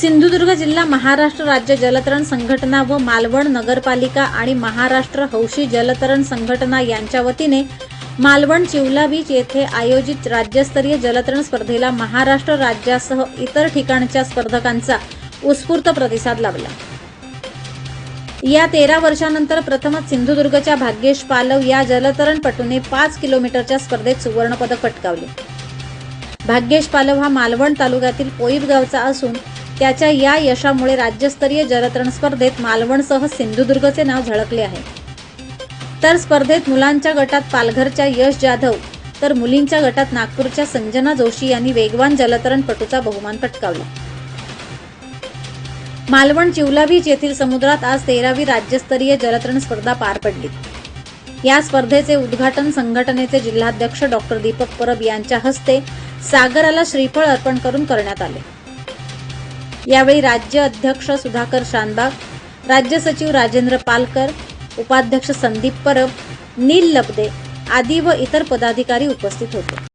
सिंधुदुर्ग जिल्हा महाराष्ट्र राज्य जलतरण संघटना व मालवण नगरपालिका आणि महाराष्ट्र हौशी जलतरण संघटना यांच्या वतीने मालवण चिवला बीच येथे आयोजित राज्यस्तरीय जलतरण स्पर्धेला महाराष्ट्र राज्यासह इतर ठिकाणच्या स्पर्धकांचा उत्स्फूर्त प्रतिसाद लाभला. या तेरा वर्षानंतर प्रथमच सिंधुदुर्गच्या भाग्येश पालव या जलतरणपटूने पाच किलोमीटरच्या स्पर्धेत सुवर्णपदक पटकावले. भाग्येश पालव हा मालवण तालुक्यातील पोईब गावचा असून त्याच्या या यशामुळे राज्यस्तरीय जलतरण स्पर्धेत मालवणसह सिंधुदुर्गचे नाव झळकले आहे. तर स्पर्धेत मुलांच्या गटात पालघरच्या यश जाधव तर मुलींच्या गटात नागपूरच्या संजना जोशी यांनी वेगवान जलतरणपटूचा बहुमान पटकावला. मालवण चिवला बीच येथील समुद्रात आज तेरावी राज्यस्तरीय जलतरण स्पर्धा पार पडली. या स्पर्धेचे उद्घाटन संघटनेचे जिल्हाध्यक्ष डॉक्टर दीपक परब यांच्या हस्ते सागराला श्रीफळ अर्पण करून करण्यात आले. यावेळी राज्य अध्यक्ष सुधाकर शानबाग राज्य सचिव राजेंद्र पालकर उपाध्यक्ष संदीप परब नील लबदे आदी व इतर पदाधिकारी उपस्थित होते.